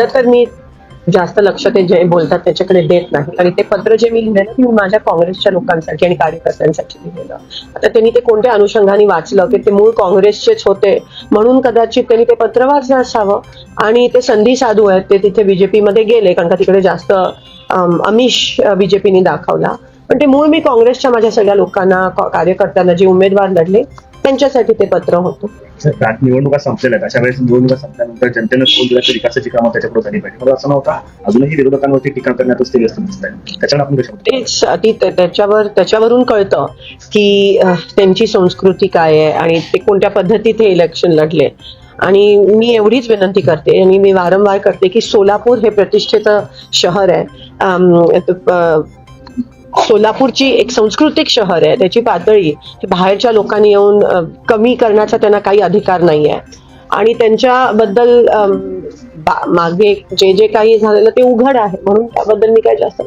खरं तर मी जास्त लक्ष ते जे बोलतात त्याच्याकडे देत नाही. आणि ते पत्र जे मी लिहिलं ना ते मी माझ्या काँग्रेसच्या लोकांसाठी आणि कार्यकर्त्यांसाठी लिहिलेलं. आता त्यांनी ते कोणत्या अनुषंगाने वाचलं की ते मूळ काँग्रेसचेच होते म्हणून कदाचित त्यांनी ते पत्र वाचलं असावं. आणि ते संधी साधू आहेत ते तिथे बीजेपी मध्ये गेले कारण का तिकडे जास्त अमिष बीजेपीने दाखवला. पण ते मूळ मी काँग्रेसच्या माझ्या सगळ्या लोकांना कार्यकर्त्यांना जे उमेदवार लढले त्यांच्यासाठी ते पत्र होतं. निवडणुका संपलेल्या अशा वेळेस निवडणुका संपल्यानंतर जनतेनं कौल दिला की विकासाची कामं त्याच्याकडे झाली पाहिजे? मला असं नव्हता. अजूनही विरोधकांवरती टीका करण्यातच ते व्यस्त दिसत आहे त्याच्यावर आपण कशा त्याच्यावर त्याच्यावरून कळतं की त्यांची संस्कृती काय आहे आणि ते कोणत्या पद्धतीत हे इलेक्शन लढले. आणि मी एवढीच विनंती करते आणि मी वारंवार करते की सोलापूर हे प्रतिष्ठित शहर आहे. सोलापूरची एक सांस्कृतिक शहर आहे त्याची पातळी बाहेरच्या लोकांनी येऊन कमी करण्याचा त्यांना काही अधिकार नाही आहे आणि त्यांच्याबद्दल मागे जे जे काही झालेलं ते उघड आहे म्हणून त्याबद्दल मी काही जास्त